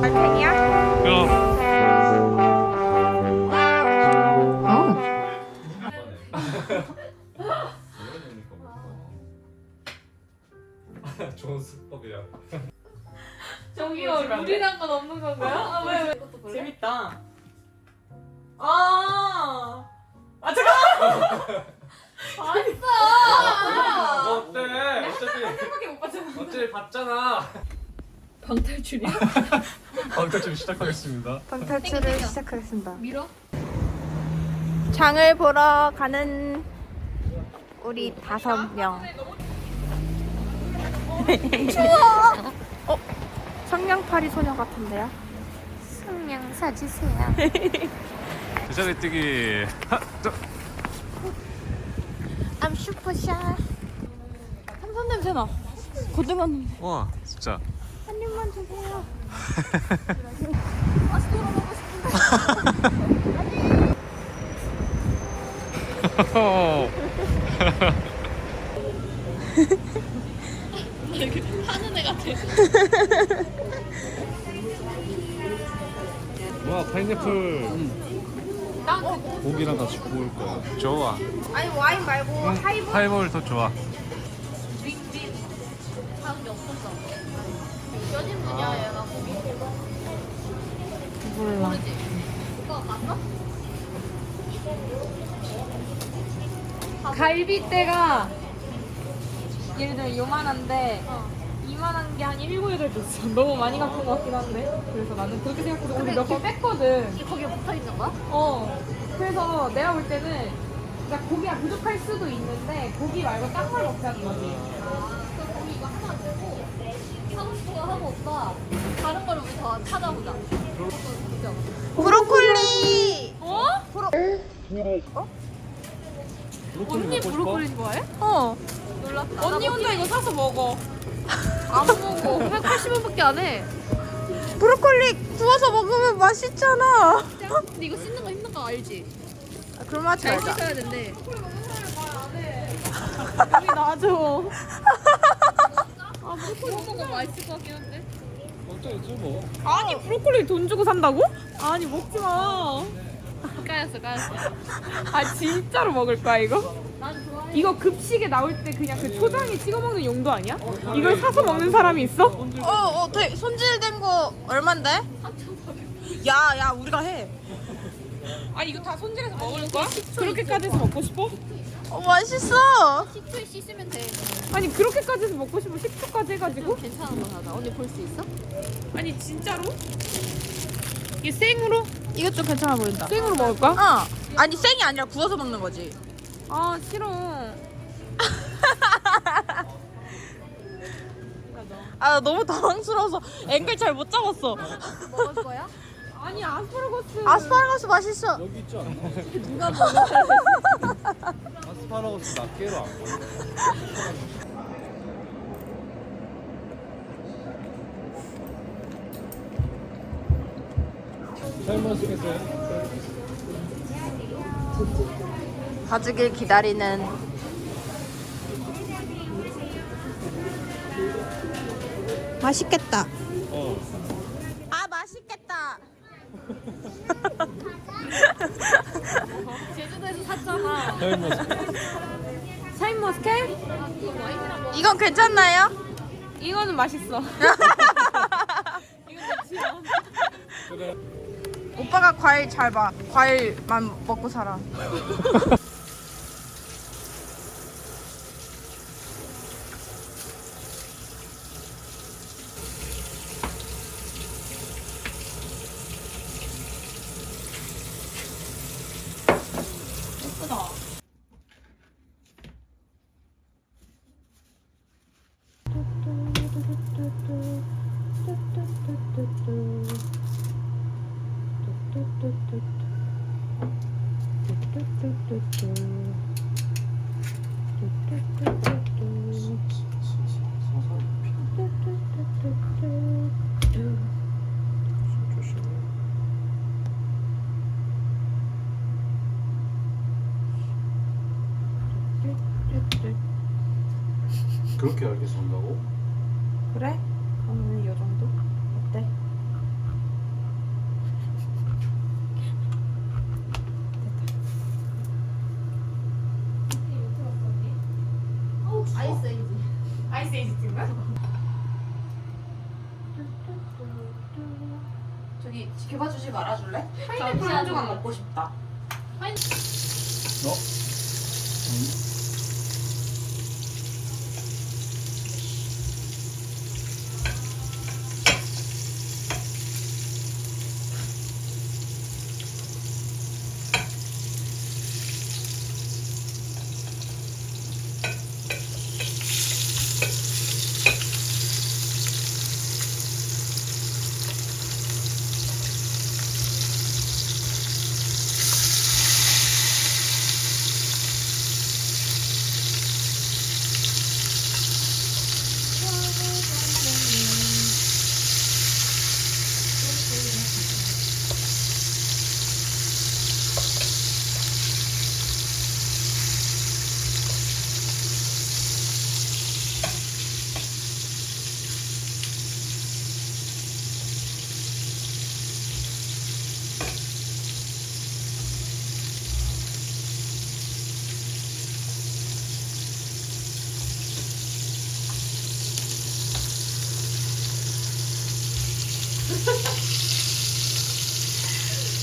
달팽이야? 좋은 수법이야. 저기요 룰이란 건 없는 건가요? 아 왜 왜? 재밌다. 아. 아 잠깐. 너 어때? 어차피 생각해 못 봤잖아. 어차피 봤잖아. 방탈출이야? 방탈출 시작하겠습니다. 방탈출을 시작하겠습니다. 밀어? 장을 보러 가는 우리 다섯 명. 추워. 어? 성냥팔이 소녀 같은데요? 성냥 사주세요. 제자리 뛰기. 하, 저, I'm 슈퍼샤. 삼선 냄새 나. 고등어 냄새. 와 진짜. 와 파인애플. 고기랑 같이 구울 거야. 좋아. 아니 와인 말고 하이볼. 하이볼 더 좋아. 몰라. 갈비대가 예를 들어 요만한데 이만한 게 한 7, 8개 있어. 너무 많이 갖고 것 같긴 한데. 그래서 나는 그렇게 생각해서 오늘 몇개 뺐거든. 거기에 붙어 있는 거야? 어. 그래서 내가 볼 때는 그러니까 고기가 부족할 수도 있는데 고기 말고 딴 걸 먹자는 거지. 그럼 거기 이거 하나 들고 하고 싶은 거 하고 오빠 다른 거를 우리 더 찾아보자. 브로콜리. 어? 언니 브로콜리 좋아해? 어. 놀랐다. 언니 혼자 이거 사서 먹어. 안 먹어. 180원밖에 안 해. 브로콜리 구워서 먹으면 맛있잖아. 근데 이거 씻는 거 힘든 거 알지? 아, 그럼 하지 잘 말자. 씻어야 된대. 여기 놔줘. 아, 브로콜리 먹으면 맛있을 것 같긴 한데. 어쩌지 뭐. 아니 브로콜리 돈 주고 산다고? 아니 먹지 마. 까였어, 까였어. 아 진짜로 먹을 거야 이거? 난 좋아해. 이거 급식에 나올 때 그냥 그 초장에 찍어 먹는 용도 아니야? 이걸 사서 먹는 사람이 있어? 어, 어, 되, 손질된 거 얼만데? 야, 야, 우리가 해. 아니 이거 다 손질해서 먹을 거야? 그렇게까지 해서 먹고 싶어? 어, 맛있어. 식초에 씻으면 돼. 아니 그렇게까지 해서 먹고 싶어 10초까지 해가지고? 괜찮은 거 하자. 언니 볼 수 있어? 아니 진짜로? 이게 생으로? 이것 좀 괜찮아 보인다. 생으로 먹을 거야? 어. 아니, 생이 아니라 구워서 먹는 거지. 아 싫어 아, 나 너무 당황스러워서 앵글 잘 못 잡았어. 먹을 거야? 아니 아스파라거스 아스파라거스 맛있어. 여기 있지 않아? 누가 먹어? 아스파라거스 낱개로 안 보여. 가지길 기다리는 맛있겠다. 어. 아, 맛있겠다. 제주도에서 샀잖아. 샤인 머스켓? 와인이랑 먹어. 이건 괜찮나요? 이거는 맛있어 그래. 오빠가 과일 잘 봐. 과일만 먹고 살아. 그렇게 얇게 썬다고? 그래? 그러면 이 정도? 저기 지켜봐 주지 말아줄래? 파인애플 한 조각 먹고 싶다. 파인. 어? 음.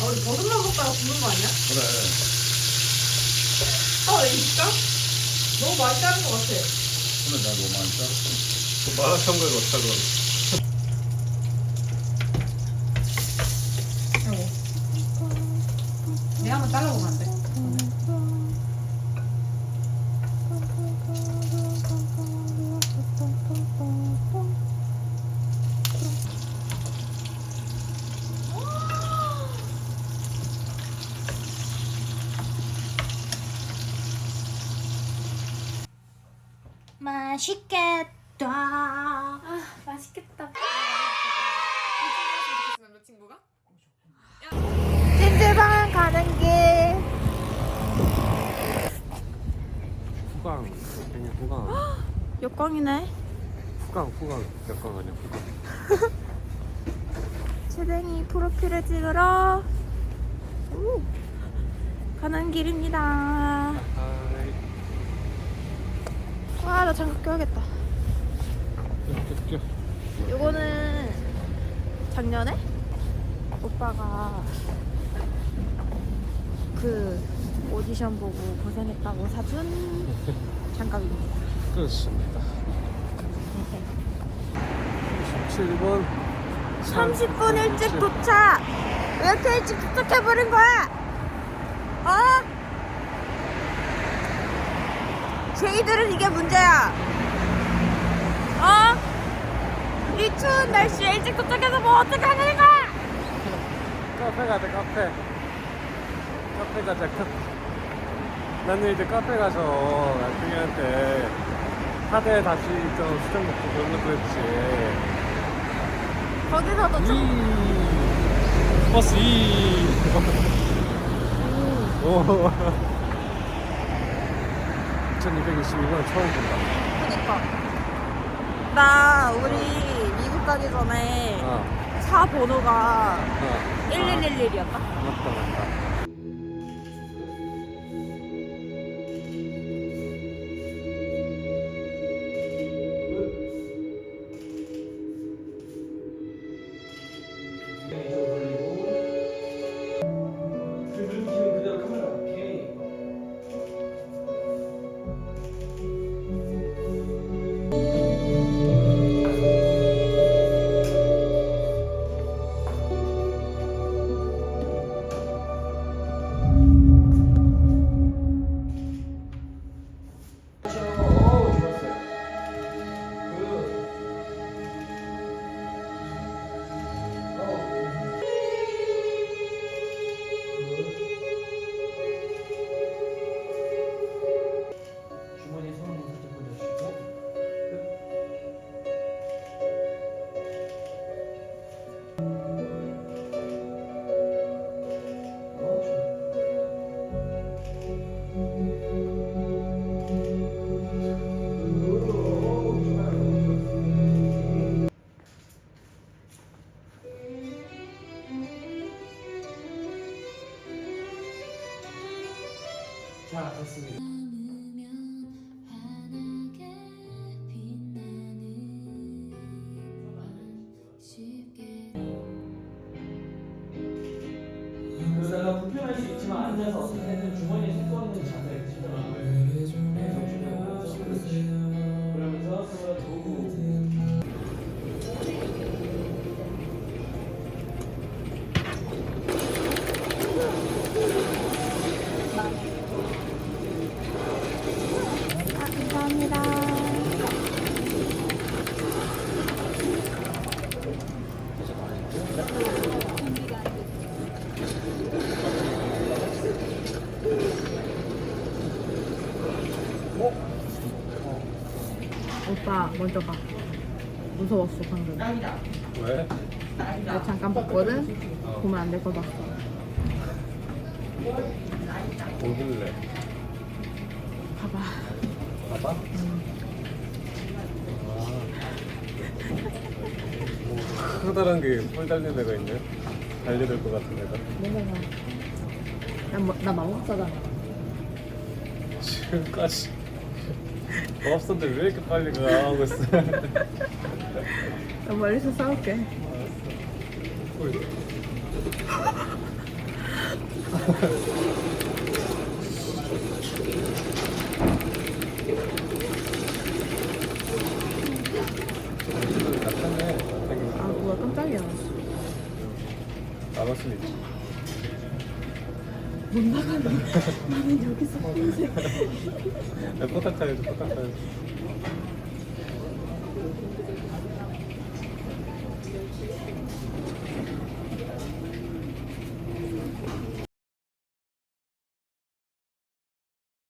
아, 우리 버섯만 먹다가 죽는 거 아니야? 그래. 아, 왜 진짜? 너무 많이 자른 것 같아. 근데 내가 너무 많이 자랐어. 마라탕 거에 넣자 그럼. 내가 한번 잘라보면 안 돼? 맛있겠다. 아 맛있겠다. 찜질방 가는 길. 후강. 되게 후강. 역광이네. 후강 후강. 약간 아니야 후강. 채댕이 프로필을 찍으러 우, 가는 길입니다. 하이. 와, 나 장갑 껴야겠다. 요거는 작년에 오빠가 그 오디션 보고 고생했다고 사준 장갑입니다. 그렇습니다. 17번 30분 일찍 도착! 왜 이렇게 일찍 도착해버린 거야? 어? 쟤희들은 이게 문제야. 어? 이 추운 날씨에 일찍 도착해서 뭐 어떡하는 거야? 카페 가자 카페 카페 가자 카페 나는 이제 카페 가서 나중에한테 카드에 다시 좀 수정 먹고 그런 것도 했지 거기서도 좀이 버스 이 오. 2222번 처음 본다 그니까. 나 우리 미국 가기 전에 아, 차 번호가 아, 1111이었다. 맞다 맞다 앉아서 어떻게든 주머니에 손 있는 자세 지켜라. 그 오빠 먼저 가. 무서웠어 방금. 왜? 나 잠깐 봤거든. 보면 안될거 봤어. 오길래 봐봐. 봐봐? 아. 뭐 커다란 게뿔 달린 애가 있네 달려들 것 같은 애가 내가 나, 뭐- 나 마법사잖아. 지금까지 없었는데 왜 이렇게 빨리 가 하고 있어 나 멀리서 싸울게. 아 뭐야 깜짝이야. 나갈 수는 있지 못 나가네. 나는 여기서 검색. 포탁 타야지 포탁 타야지